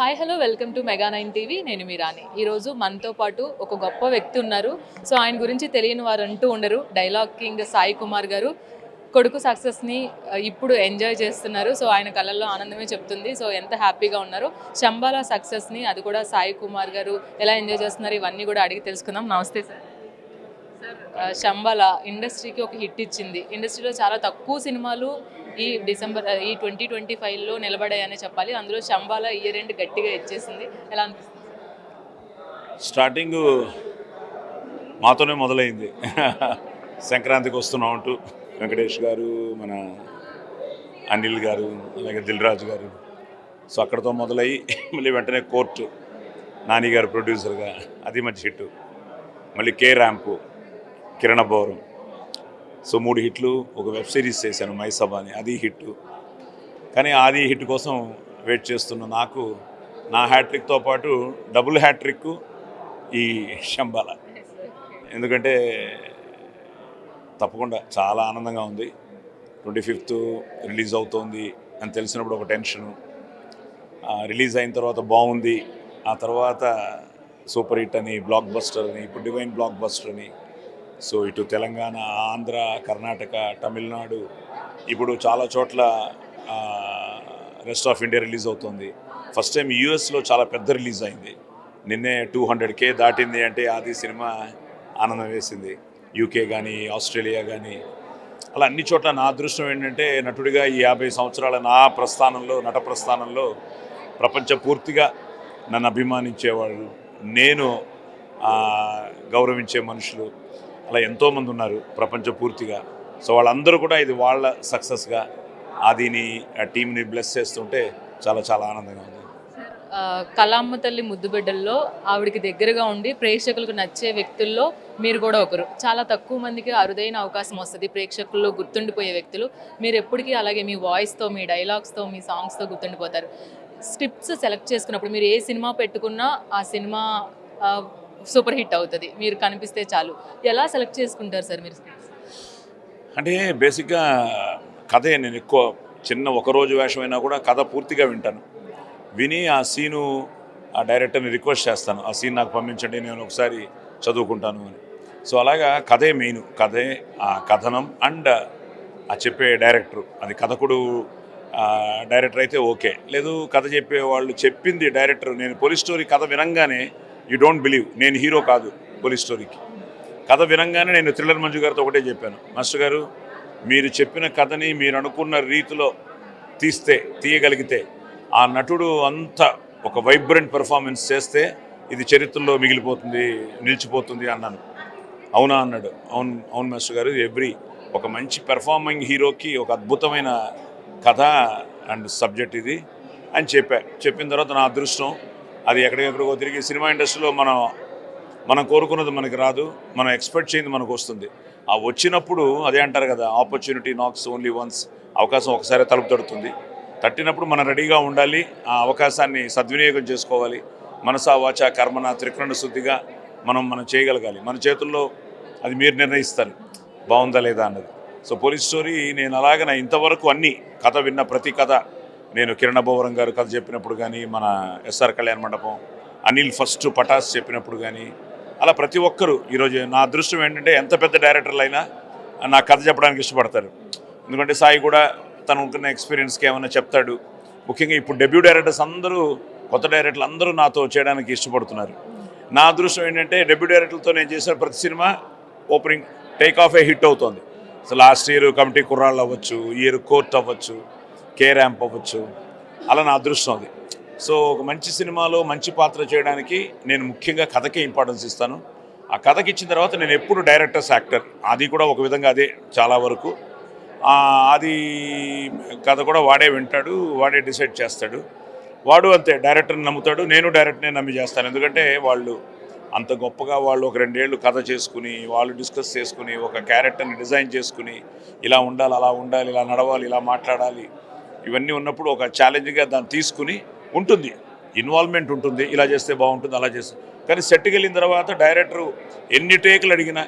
Hi hello welcome to mega nine TV నేను మీరాని ఈరోజు మనతో పాటు ఒక గొప్ప వ్యక్తి ఉన్నారు. సో ఆయన గురించి తెలియని వారు అంటూ ఉండరు. డైలాగ్ కింగ్ సాయి కుమార్ గారు కొడుకు సక్సెస్ని ఇప్పుడు ఎంజాయ్ చేస్తున్నారు. సో ఆయన కళ్ళల్లో ఆనందమే చెప్తుంది. సో ఎంత హ్యాపీగా ఉన్నారో. శంబాల సక్సెస్ని అది కూడా సాయి కుమార్ గారు ఎలా ఎంజాయ్ చేస్తున్నారు ఇవన్నీ కూడా అడిగి తెలుసుకుందాం. నమస్తే సార్. సార్ శంబాల ఇండస్ట్రీకి ఒక హిట్ ఇచ్చింది. ఇండస్ట్రీలో చాలా తక్కువ సినిమాలు ఈ డిసెంబర్ ఈ ట్వంటీ ట్వంటీ ఫైవ్లో నిలబడాయనే చెప్పాలి. అందులో శంబాల ఇయర్ ఎండ్ గట్టిగా ఇచ్చేసింది ఎలా అనిపిస్తుంది? స్టార్టింగ్ మాతోనే మొదలైంది. సంక్రాంతికి వస్తున్నాం అంటూ వెంకటేష్ గారు మన అనిల్ గారు అలాగే దిల్ రాజు గారు. సో అక్కడతో మొదలయ్యి మళ్ళీ వెంటనే కోర్టు నాని గారు ప్రొడ్యూసర్గా అది మంచి హిట్ మళ్ళీ కే ర్యాంపు కిరణ బౌరం. సో మూడు హిట్లు ఒక వెబ్ సిరీస్ చేశాను మైసభ అని. అది హిట్. కానీ ఆది హిట్ కోసం వెయిట్ చేస్తున్న నాకు నా హ్యాట్రిక్తో పాటు డబుల్ హ్యాట్రిక్ ఈ శంబాల. ఎందుకంటే తప్పకుండా చాలా ఆనందంగా ఉంది. ట్వంటీ ఫిఫ్త్ రిలీజ్ అవుతోంది అని తెలిసినప్పుడు ఒక టెన్షను. రిలీజ్ అయిన తర్వాత బాగుంది. ఆ తర్వాత సూపర్ హిట్ అని బ్లాక్ బస్టర్ అని ఇప్పుడు డివైన్ బ్లాక్ బస్టర్ అని సో ఇటు తెలంగాణ ఆంధ్ర కర్ణాటక తమిళనాడు ఇప్పుడు చాలా చోట్ల రెస్ట్ ఆఫ్ ఇండియా రిలీజ్ అవుతుంది. ఫస్ట్ టైం యూఎస్లో చాలా పెద్ద రిలీజ్ అయింది. నిన్నే టూ హండ్రెడ్ కే దాటింది అంటే అది సినిమా ఆనందం వేసింది. యూకే కానీ ఆస్ట్రేలియా కానీ అలా అన్ని చోట్ల నా అదృష్టం ఏంటంటే నటుడిగా ఈ యాభై సంవత్సరాల నా ప్రస్థానంలో నట ప్రస్థానంలో ప్రపంచ పూర్తిగా నన్ను అభిమానించేవాళ్ళు నేను గౌరవించే మనుషులు అలా ఎంతోమంది ఉన్నారు ప్రపంచ పూర్తిగా సో వాళ్ళందరూ కూడా ఇది వాళ్ళ సక్సెస్గా అదిని ఆ టీంని బ్లెస్ చేస్తుంటే చాలా చాలా ఆనందంగా ఉంది. ఆ, కళామ్మ తల్లి ముద్దుబిడ్డల్లో ఆవిడకి దగ్గరగా ఉండి ప్రేక్షకులకు నచ్చే వ్యక్తుల్లో మీరు కూడా ఒకరు. చాలా తక్కువ మందికి అరుదైన అవకాశం వస్తుంది ప్రేక్షకుల్లో గుర్తుండిపోయే వ్యక్తులు. మీరు ఎప్పటికీ అలాగే మీ వాయిస్తో మీ డైలాగ్స్తో మీ సాంగ్స్తో గుర్తుండిపోతారు. స్క్రిప్ట్స్ సెలెక్ట్ చేసుకున్నప్పుడు మీరు ఏ సినిమా పెట్టుకున్నా ఆ సినిమా సూపర్ హిట్ అవుతుంది. మీరు కనిపిస్తే చాలు. ఎలా సెలెక్ట్ చేసుకుంటారు సార్ మీరు అంటే బేసిక్గా కథే నేను ఎక్కువ చిన్న ఒకరోజు వేషం అయినా కూడా కథ పూర్తిగా వింటాను. విని ఆ సీను ఆ డైరెక్టర్ని రిక్వెస్ట్ చేస్తాను. ఆ సీన్ నాకు పంపించండి నేను ఒకసారి చదువుకుంటాను అని. సో అలాగా కథే మెయిన్. కథే ఆ కథనం అండ్ ఆ చెప్పే డైరెక్టరు. అది కథకుడు డైరెక్టర్ అయితే ఓకే. లేదు కథ చెప్పే వాళ్ళు చెప్పింది డైరెక్టర్. నేను పోలీస్ స్టోరీ కథ వినంగానే యూ డోంట్ బిలీవ్ నేను హీరో కాదు పోలీస్ స్టోరీకి కథ వినంగానే నేను థ్రిల్లర్ మంజు గారితో ఒకటే చెప్పాను. మాస్టర్ గారు మీరు చెప్పిన కథని మీరు అనుకున్న రీతిలో తీస్తే తీయగలిగితే ఆ నటుడు అంత ఒక వైబ్రెంట్ పెర్ఫార్మెన్స్ చేస్తే ఇది చరిత్రలో మిగిలిపోతుంది నిలిచిపోతుంది అన్నాను. అవునా అన్నాడు. అవును అవును మాస్టర్ గారు ఎవ్రీ ఒక మంచి పెర్ఫార్మింగ్ హీరోకి ఒక అద్భుతమైన కథ అండ్ సబ్జెక్ట్ ఇది అని చెప్పా. చెప్పిన తర్వాత నా అదృష్టం అది ఎక్కడికెక్కడికో తిరిగి సినిమా ఇండస్ట్రీలో మనం మనం కోరుకున్నది మనకి రాదు మనం ఎక్స్పెక్ట్ చేయింది మనకు వస్తుంది. ఆ వచ్చినప్పుడు అదే అంటారు కదా ఆపర్చునిటీ నాక్స్ ఓన్లీ వన్స్ అవకాశం ఒకసారి తలుపు తడుతుంది. తట్టినప్పుడు మనం రెడీగా ఉండాలి ఆ అవకాశాన్ని సద్వినియోగం చేసుకోవాలి. మనసా వాచ కర్మన త్రికరణ శుద్ధిగా మనం మనం చేయగలగాలి. మన చేతుల్లో అది మీరు నిర్ణయిస్తారు బాగుందా లేదా అన్నది. సో పోలీస్ స్టోరీ నేను అలాగే నా ఇంతవరకు అన్ని కథ విన్న ప్రతి కథ నేను కిరణబోవరం గారు కథ చెప్పినప్పుడు కానీ మన ఎస్ఆర్ కళ్యాణ మండపం అనిల్ ఫస్ట్ పటాస్ చెప్పినప్పుడు కానీ అలా ప్రతి ఒక్కరూ ఈరోజు నా అదృష్టం ఏంటంటే ఎంత పెద్ద డైరెక్టర్లు అయినా నా కథ చెప్పడానికి ఇష్టపడతారు. ఎందుకంటే సాయి కూడా తను ఉంటున్న ఎక్స్పీరియన్స్కి ఏమైనా చెప్తాడు. ముఖ్యంగా ఇప్పుడు డెబ్యూ డైరెక్టర్స్ అందరూ కొత్త డైరెక్టర్లు అందరూ నాతో చేయడానికి ఇష్టపడుతున్నారు. నా అదృష్టం ఏంటంటే డెబ్యూ డైరెక్టర్లతో నేను చేసిన ప్రతి సినిమా ఓపెనింగ్ టేక్ ఆఫ్ ఏ హిట్ అవుతుంది. సో లాస్ట్ ఇయర్ కమిటీ కుర్రాళ్ళు అవ్వచ్చు ఇయర్ కోర్ట్ అవ్వచ్చు కే ర్యాంప్ అవ్వచ్చు. అలా నా అదృష్టం అది. సో ఒక మంచి సినిమాలో మంచి పాత్ర చేయడానికి నేను ముఖ్యంగా కథకే ఇంపార్టెన్స్ ఇస్తాను. ఆ కథకి ఇచ్చిన తర్వాత నేను ఎప్పుడు డైరెక్టర్స్ యాక్టర్ అది కూడా ఒక విధంగా అదే చాలా వరకు. అది కథ కూడా వాడే వింటాడు వాడే డిసైడ్ చేస్తాడు. వాడు అంతే డైరెక్టర్ని నమ్ముతాడు నేను డైరెక్టర్నే నమ్మి చేస్తాను. ఎందుకంటే వాళ్ళు అంత గొప్పగా వాళ్ళు ఒక రెండేళ్ళు కథ చేసుకుని వాళ్ళు డిస్కస్ చేసుకుని ఒక క్యారెక్టర్ని డిజైన్ చేసుకుని ఇలా ఉండాలి అలా ఉండాలి ఇలా నడవాలి ఇలా మాట్లాడాలి. ఇవన్నీ ఉన్నప్పుడు ఒక ఛాలెంజ్గా దాన్ని తీసుకుని ఉంటుంది. ఇన్వాల్వ్మెంట్ ఉంటుంది. ఇలా చేస్తే బాగుంటుంది అలా చేస్తే. కానీ సెట్కి వెళ్ళిన తర్వాత డైరెక్టరు ఎన్ని టేకులు అడిగినా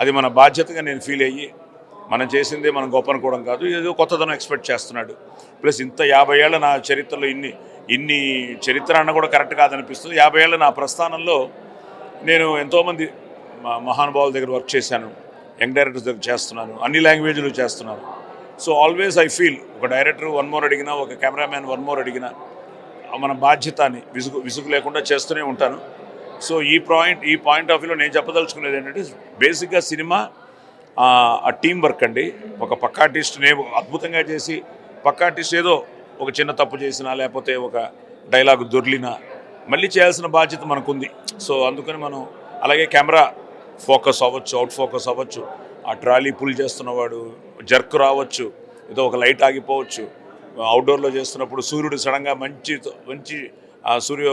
అది మన బాధ్యతగా నేను ఫీల్ అయ్యి మనం చేసిందే మనం గొప్ప అనుకోవడం కాదు. ఏదో కొత్తదనం ఎక్స్పెక్ట్ చేస్తున్నాడు. ప్లస్ ఇంత యాభై ఏళ్ళ నా చరిత్రలో ఇన్ని ఇన్ని చరిత్ర అన్న కూడా కరెక్ట్ కాదనిపిస్తుంది. యాభై ఏళ్ళ నా ప్రస్థానంలో నేను ఎంతోమంది మహానుభావుల దగ్గర వర్క్ చేశాను. యంగ్ డైరెక్టర్స్ దగ్గర చేస్తున్నాను. అన్ని లాంగ్వేజ్లు చేస్తున్నాను. సో ఆల్వేస్ ఐ ఫీల్ ఒక డైరెక్టర్ వన్ మోర్ అడిగినా ఒక కెమెరామ్యాన్ వన్ మోర్ అడిగినా మన బాధ్యత అని విసుగు విసుగు లేకుండా చేస్తూనే ఉంటాను. సో ఈ పాయింట్ ఈ పాయింట్ ఆఫ్ వ్యూలో నేను చెప్పదలుచుకునేది ఏంటంటే బేసిక్గా సినిమా ఆ, టీం వర్క్ అండి. ఒక పక్క ఆర్టిస్ట్ నేను అద్భుతంగా చేసి పక్క ఆర్టిస్ట్ ఏదో ఒక చిన్న తప్పు చేసినా లేకపోతే ఒక డైలాగ్ దొర్లినా మళ్ళీ చేయాల్సిన బాధ్యత మనకుంది. సో అందుకని మనం అలాగే కెమెరా ఫోకస్ అవ్వచ్చు అవుట్ ఫోకస్ అవ్వచ్చు. ఆ ట్రాలీ పుల్ చేస్తున్నవాడు జర్క్ రావచ్చు ఏదో ఒక లైట్ ఆగిపోవచ్చు. అవుట్డోర్లో చేస్తున్నప్పుడు సూర్యుడు సడన్గా మంచి మంచి సూర్య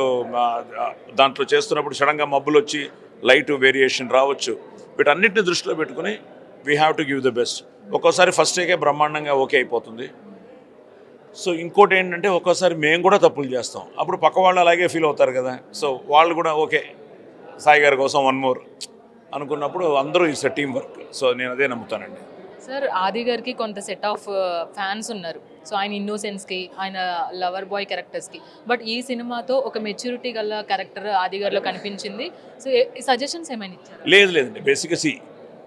దాంట్లో చేస్తున్నప్పుడు సడన్గా మబ్బులు వచ్చి లైట్ వేరియేషన్ రావచ్చు. వీటన్నిటిని దృష్టిలో పెట్టుకుని we have to give the best ఒక్కోసారి ఫస్ట్ డేకే బ్రహ్మాండంగా ఓకే అయిపోతుంది. సో ఇంకోటి ఏంటంటే ఒక్కోసారి మేము కూడా తప్పులు చేస్తాం. అప్పుడు పక్క వాళ్ళు అలాగే ఫీల్ అవుతారు కదా. సో వాళ్ళు కూడా ఓకే సాయి గారి కోసం వన్ మోర్ అనుకున్నప్పుడు అందరూ ఇట్స్ టీం వర్క్ సో నేను అదే నమ్ముతానండి. సార్ ఆది గారికి కొంత సెట్ ఆఫ్ ఫ్యాన్స్ ఉన్నారు. సో ఆయన ఇన్నోసెన్స్కి ఆయన లవర్ బాయ్ క్యారెక్టర్స్కి బట్ ఈ సినిమాతో ఒక మెచ్యూరిటీ గల క్యారెక్టర్ ఆది గారిలో కనిపించింది. సో సజెషన్స్ ఏమైనా ఇచ్చారు? లేదు లేదండి. బేసిక్గా సి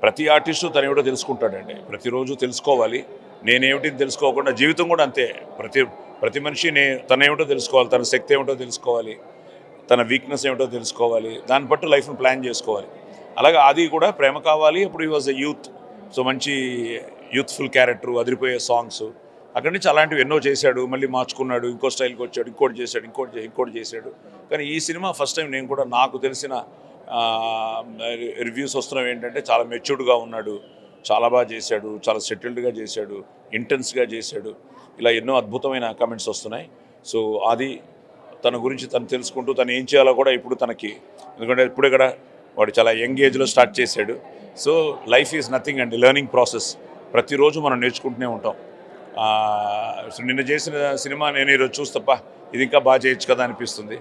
ప్రతి ఆర్టిస్టు తన ఏమిటో తెలుసుకుంటాడండి. ప్రతిరోజు తెలుసుకోవాలి. నేనేమిటి తెలుసుకోకుండా జీవితం కూడా అంతే. ప్రతి ప్రతి మనిషి నే తన ఏమిటో తెలుసుకోవాలి. తన శక్తి ఏమిటో తెలుసుకోవాలి. తన వీక్నెస్ ఏమిటో తెలుసుకోవాలి. దాన్ని బట్టి లైఫ్ని ప్లాన్ చేసుకోవాలి. అలాగే అది కూడా ప్రేమ కావాలి. ఇప్పుడు ఈ వాజ్ అ యూత్ సో మంచి యూత్ఫుల్ క్యారెక్టర్ అదిరిపోయే సాంగ్స్. అక్కడి నుంచి అలాంటివి ఎన్నో చేశాడు. మళ్ళీ మార్చుకున్నాడు ఇంకో స్టైల్కి వచ్చాడు ఇంకోటి చేశాడు ఇంకోటి ఇంకోటి చేశాడు. కానీ ఈ సినిమా ఫస్ట్ టైం నేను కూడా నాకు తెలిసిన రివ్యూస్ వస్తున్నవి ఏంటంటే చాలా మెచ్యూర్డ్గా ఉన్నాడు. చాలా బాగా చేశాడు. చాలా సెటిల్డ్గా చేశాడు. ఇంటెన్స్గా చేశాడు. ఇలా ఎన్నో అద్భుతమైన కమెంట్స్ వస్తున్నాయి. సో అది తన గురించి తను తెలుసుకుంటూ తను ఏం చేయాలో కూడా ఇప్పుడు తనకి ఎందుకంటే ఇప్పుడు ఇక్కడ వాడు చాలా యంగ్ ఏజ్లో స్టార్ట్ చేశాడు. సో లైఫ్ ఈజ్ నథింగ్ అండి లెర్నింగ్ ప్రాసెస్. ప్రతిరోజు మనం నేర్చుకుంటూనే ఉంటాం. సో నిన్న చేసిన సినిమా నేను ఈరోజు చూస్తప్ప ఇది ఇంకా బాగా చేయొచ్చు కదా అనిపిస్తుంది.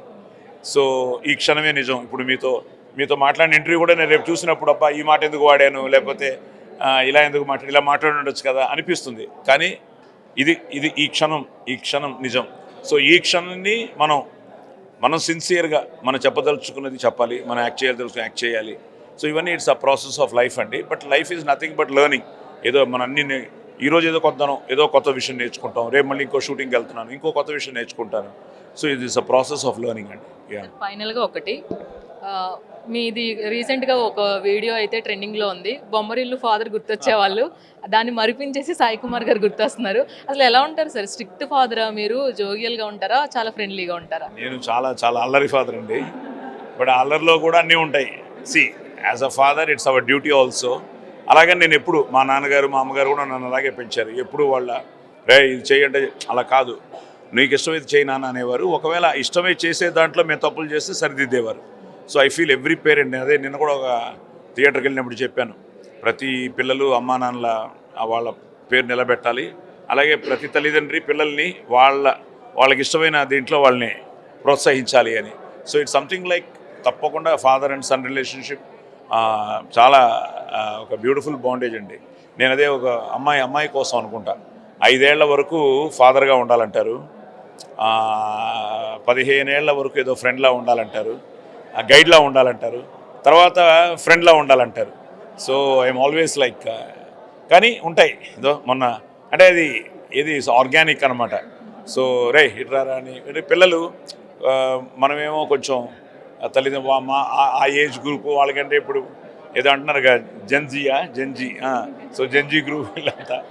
సో ఈ క్షణమే నిజం. ఇప్పుడు మీతో మీతో మాట్లాడిన ఇంటర్వ్యూ కూడా నేను రేపు చూసినప్పుడు అబ్బా ఈ మాట ఎందుకు వాడాను? లేకపోతే ఇలా ఎందుకు మాట్లాడి ఇలా మాట్లాడి ఉండొచ్చు కదా అనిపిస్తుంది. కానీ ఇది ఇది ఈ క్షణం ఈ క్షణం నిజం. సో ఈ క్షణాన్ని మనం మనం సిన్సియర్గా మనం చెప్పదలుచుకున్నది చెప్పాలి మనం యాక్ట్ చేయాలి తెలుసుకుని యాక్ట్ చేయాలి. సో ఇవన్నీ it's a process of life అండి. But life is nothing but learning ఏదో మన అన్ని ఈరోజు ఏదో కొత్తను ఏదో కొత్త విషయం నేర్చుకుంటాం రేపు మళ్ళీ ఇంకో షూటింగ్కి వెళ్తున్నాను ఇంకో కొత్త విషయం నేర్చుకుంటాను. సో ఇది is a process of learning అండి. యా ఫైనల్గా ఒకటి మీది రీసెంట్గా ఒక వీడియో అయితే ట్రెండింగ్లో ఉంది. బొమ్మరిల్లు ఫాదర్ గుర్తొచ్చేవాళ్ళు. దాన్ని మరిపించేసి సాయి కుమార్ గారు గుర్తొస్తున్నారు. అసలు ఎలా ఉంటారు సార్? స్ట్రిక్ట్ ఫాదరా మీరు? జోగియల్గా ఉంటారా? చాలా ఫ్రెండ్లీగా ఉంటారా? నేను చాలా చాలా అల్లరి ఫాదర్ అండి. బట్ అల్లరిలో కూడా అన్నీ ఉంటాయి. See as a father it's our duty also అలాగే నేను ఎప్పుడు మా నాన్నగారు మా అమ్మగారు కూడా నన్ను అలాగే పెంచారు. ఎప్పుడు వాళ్ళ రే ఇది చేయండి అలా కాదు. నీకు ఇష్టమైతే చేయి నాన్న అనేవారు. ఒకవేళ ఇష్టమై చేసే దాంట్లో మేము తప్పులు చేస్తే సరిదిద్దేవారు. So I feel every parent అదే నిన్న కూడా ఒక థియేటర్కి వెళ్ళినప్పుడు చెప్పాను. ప్రతి పిల్లలు అమ్మా నాన్నల వాళ్ళ పేరు నిలబెట్టాలి. అలాగే ప్రతి తల్లిదండ్రి పిల్లల్ని వాళ్ళ వాళ్ళకి ఇష్టమైన దీంట్లో వాళ్ళని ప్రోత్సహించాలి అని. సో ఇట్స్ సంథింగ్ లైక్ తప్పకుండా ఫాదర్ అండ్ సన్ రిలేషన్షిప్. చాలా ఒక బ్యూటిఫుల్ బాండేజ్ అండి. నేను అదే ఒక అమ్మాయి అమ్మాయి కోసం అనుకుంటా. ఐదేళ్ళ వరకు ఫాదర్గా ఉండాలంటారు. పదిహేను పదిహేనేళ్ళ వరకు ఏదో ఫ్రెండ్లా ఉండాలంటారు. గైడ్లా ఉండాలంటారు. తర్వాత ఫ్రెండ్లా ఉండాలంటారు. సో ఐఎమ్ ఆల్వేస్ లైక్ కానీ ఉంటాయి. ఏదో మొన్న అంటే అది ఇది ఆర్గానిక్ అనమాట సో రే ఇట్రారా అని. అంటే పిల్లలు మనమేమో కొంచెం తల్లిదండ్రులు మా ఆ- ఆ ఏజ్ గ్రూప్ వాళ్ళకంటే ఇప్పుడు ఏదో అంటున్నారు కదా జెన్జీయా Gen Z so Gen Z group వీళ్ళంతా.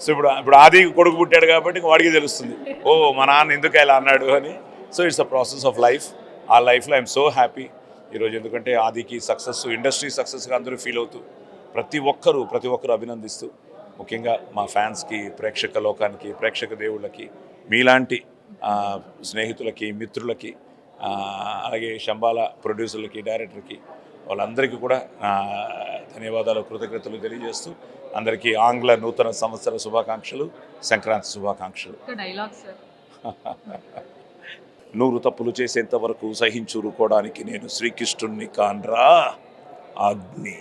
సో ఇప్పుడు ఇప్పుడు ఆది కొడుకు పుట్టాడు కాబట్టి వాడికి తెలుస్తుంది. ఓ మా నాన్న ఎందుకు ఇలా అన్నాడు అని. So it's a process of life ఆ లైఫ్లో ఐఎమ్ సో హ్యాపీ. ఈరోజు ఎందుకంటే ఆదికి సక్సెస్ ఇండస్ట్రీ సక్సెస్గా అందరూ ఫీల్ అవుతూ ప్రతి ఒక్కరూ ప్రతి ఒక్కరూ అభినందిస్తూ ముఖ్యంగా మా ఫ్యాన్స్కి ప్రేక్షక లోకానికి ప్రేక్షక దేవుళ్ళకి మీలాంటి స్నేహితులకి మిత్రులకి అలాగే శంబాల ప్రొడ్యూసర్లకి డైరెక్టర్కి వాళ్ళందరికీ కూడా ధన్యవాదాలు కృతజ్ఞతలు తెలియజేస్తూ అందరికీ ఆంగ్ల నూతన సంవత్సర శుభాకాంక్షలు సంక్రాంతి శుభాకాంక్షలు. డైలాగ్ సార్ నూరు తప్పులు చేసేంత వరకు సహించురుకోవడానికి నేను శ్రీకృష్ణుణ్ణి కాన్రా? అగ్ని.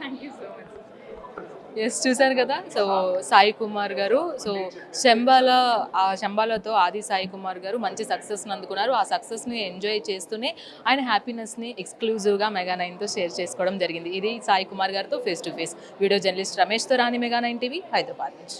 థ్యాంక్ యూ ఎస్ చూశాను కదా. సో సాయి కుమార్ గారు సో శంబాల ఆ శంబాలతో ఆది సాయి కుమార్ గారు మంచి సక్సెస్ని అందుకున్నారు. ఆ సక్సెస్ని ఎంజాయ్ చేస్తూనే ఆయన హ్యాపీనెస్ని ఎక్స్క్లూజివ్గా మెగా నైన్తో షేర్ చేసుకోవడం జరిగింది. ఇది సాయి కుమార్ గారితో face to face video journalist రమేష్తో రాని మెగా నైన్ టీవీ హైదరాబాద్ నుంచి.